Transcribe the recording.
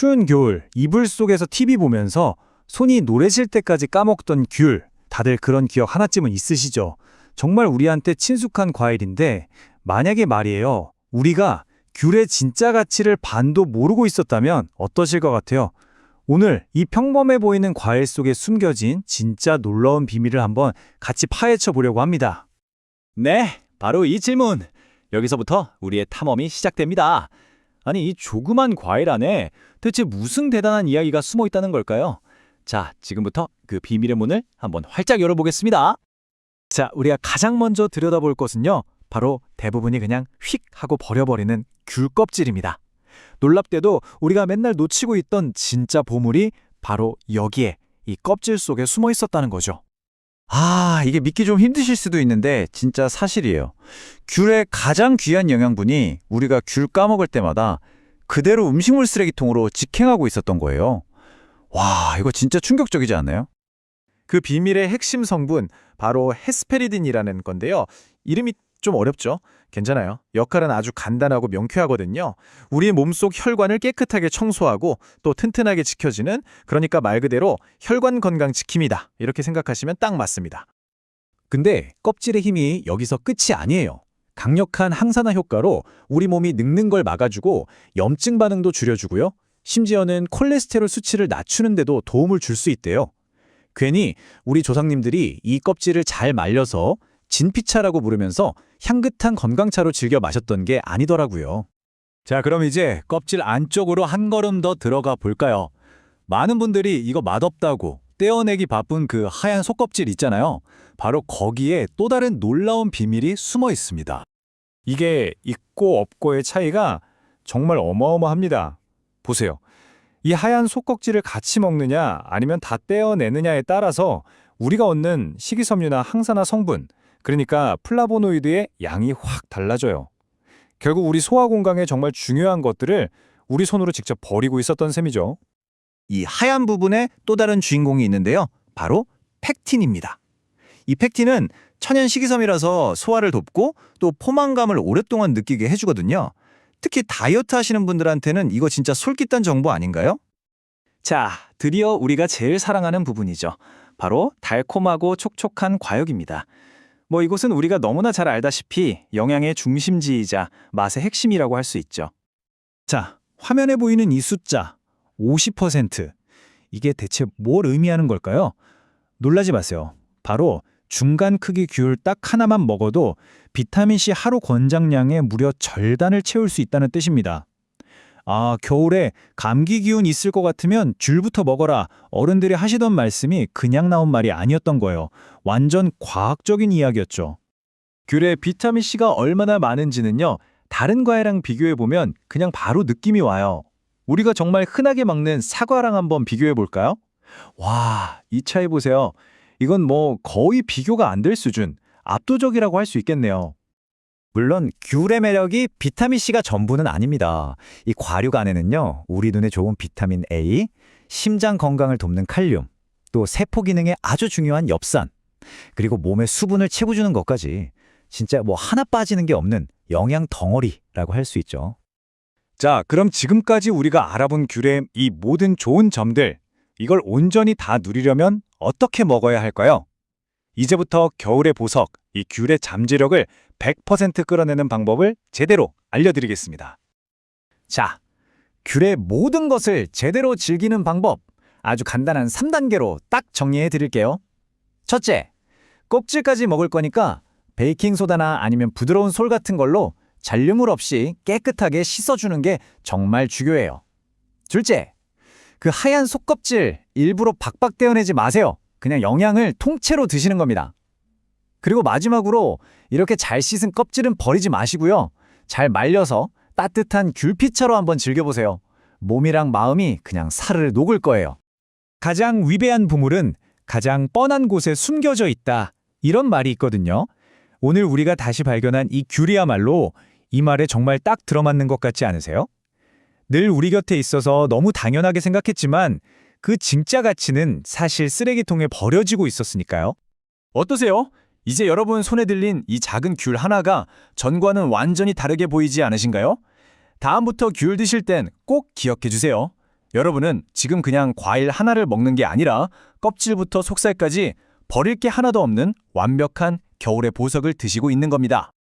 추운 겨울 이불 속에서 TV 보면서 손이 노래질 때까지 까먹던 귤. 다들 그런 기억 하나쯤은 있으시죠? 정말 우리한테 친숙한 과일인데 만약에 말이에요. 우리가 귤의 진짜 가치를 반도 모르고 있었다면 어떠실 것 같아요? 오늘 이 평범해 보이는 과일 속에 숨겨진 진짜 놀라운 비밀을 한번 같이 파헤쳐 보려고 합니다. 네, 바로 이 질문. 여기서부터 우리의 탐험이 시작됩니다. 아니, 이 조그만 과일 안에 대체 무슨 대단한 이야기가 숨어 있다는 걸까요? 자, 지금부터 그 비밀의 문을 한번 활짝 열어보겠습니다. 자, 우리가 가장 먼저 들여다볼 것은요. 바로 대부분이 그냥 휙 하고 버려버리는 귤 껍질입니다. 놀랍게도 우리가 맨날 놓치고 있던 진짜 보물이 바로 여기에 이 껍질 속에 숨어 있었다는 거죠. 아, 이게 믿기 좀 힘드실 수도 있는데 진짜 사실이에요. 귤의 가장 귀한 영양분이 우리가 귤 까먹을 때마다 그대로 음식물 쓰레기통으로 직행하고 있었던 거예요. 와, 이거 진짜 충격적이지 않나요? 그 비밀의 핵심 성분 바로 헤스페리딘이라는 건데요. 이름이 좀 어렵죠? 괜찮아요. 역할은 아주 간단하고 명쾌하거든요. 우리 몸속 혈관을 깨끗하게 청소하고 또 튼튼하게 지켜지는 그러니까 말 그대로 혈관 건강 지킴이다. 이렇게 생각하시면 딱 맞습니다. 근데 껍질의 힘이 여기서 끝이 아니에요. 강력한 항산화 효과로 우리 몸이 늙는 걸 막아주고 염증 반응도 줄여주고요. 심지어는 콜레스테롤 수치를 낮추는 데도 도움을 줄 수 있대요. 괜히 우리 조상님들이 이 껍질을 잘 말려서 진피차라고 부르면서 향긋한 건강차로 즐겨 마셨던 게 아니더라고요. 자, 그럼 이제 껍질 안쪽으로 한 걸음 더 들어가 볼까요? 많은 분들이 이거 맛없다고 떼어내기 바쁜 그 하얀 속껍질 있잖아요. 바로 거기에 또 다른 놀라운 비밀이 숨어 있습니다. 이게 있고 없고의 차이가 정말 어마어마합니다. 보세요. 이 하얀 속껍질을 같이 먹느냐 아니면 다 떼어내느냐에 따라서 우리가 얻는 식이섬유나 항산화 성분, 그러니까 플라보노이드의 양이 확 달라져요. 결국 우리 소화 건강에 정말 중요한 것들을 우리 손으로 직접 버리고 있었던 셈이죠. 이 하얀 부분에 또 다른 주인공이 있는데요. 바로 팩틴입니다. 이 팩틴은 천연 식이섬이라서 소화를 돕고 또 포만감을 오랫동안 느끼게 해주거든요. 특히 다이어트 하시는 분들한테는 이거 진짜 솔깃한 정보 아닌가요? 자, 드디어 우리가 제일 사랑하는 부분이죠. 바로 달콤하고 촉촉한 과육입니다. 뭐 이곳은 우리가 너무나 잘 알다시피 영양의 중심지이자 맛의 핵심이라고 할 수 있죠. 자, 화면에 보이는 이 숫자 50%. 이게 대체 뭘 의미하는 걸까요? 놀라지 마세요. 바로 중간 크기 귤 딱 하나만 먹어도 비타민C 하루 권장량의 무려 절단을 채울 수 있다는 뜻입니다. 아, 겨울에 감기 기운 있을 것 같으면 귤부터 먹어라. 어른들이 하시던 말씀이 그냥 나온 말이 아니었던 거예요. 완전 과학적인 이야기였죠. 귤에 비타민C가 얼마나 많은지는요. 다른 과일랑 비교해 보면 그냥 바로 느낌이 와요. 우리가 정말 흔하게 먹는 사과랑 한번 비교해 볼까요? 와, 이 차이 보세요. 이건 뭐 거의 비교가 안 될 수준, 압도적이라고 할 수 있겠네요. 물론 귤의 매력이 비타민C가 전부는 아닙니다. 이 과육 안에는요. 우리 눈에 좋은 비타민 A, 심장 건강을 돕는 칼륨, 또 세포 기능에 아주 중요한 엽산, 그리고 몸에 수분을 채워주는 것까지 진짜 뭐 하나 빠지는 게 없는 영양 덩어리라고 할 수 있죠. 자, 그럼 지금까지 우리가 알아본 귤의 이 모든 좋은 점들, 이걸 온전히 다 누리려면 어떻게 먹어야 할까요? 이제부터 겨울의 보석, 이 귤의 잠재력을 100% 끌어내는 방법을 제대로 알려드리겠습니다. 자, 귤의 모든 것을 제대로 즐기는 방법, 아주 간단한 3단계로 딱 정리해 드릴게요. 첫째, 껍질까지 먹을 거니까 베이킹소다나 아니면 부드러운 솔 같은 걸로 잔류물 없이 깨끗하게 씻어주는 게 정말 중요해요. 둘째, 그 하얀 속껍질 일부러 박박 떼어내지 마세요. 그냥 영양을 통째로 드시는 겁니다. 그리고 마지막으로 이렇게 잘 씻은 껍질은 버리지 마시고요. 잘 말려서 따뜻한 귤피차로 한번 즐겨보세요. 몸이랑 마음이 그냥 사르르 녹을 거예요. 가장 위대한 보물은 가장 뻔한 곳에 숨겨져 있다. 이런 말이 있거든요. 오늘 우리가 다시 발견한 이 귤이야말로 이 말에 정말 딱 들어맞는 것 같지 않으세요? 늘 우리 곁에 있어서 너무 당연하게 생각했지만 그 진짜 가치는 사실 쓰레기통에 버려지고 있었으니까요. 어떠세요? 이제 여러분 손에 들린 이 작은 귤 하나가 전과는 완전히 다르게 보이지 않으신가요? 다음부터 귤 드실 땐 꼭 기억해 주세요. 여러분은 지금 그냥 과일 하나를 먹는 게 아니라 껍질부터 속살까지 버릴 게 하나도 없는 완벽한 겨울의 보석을 드시고 있는 겁니다.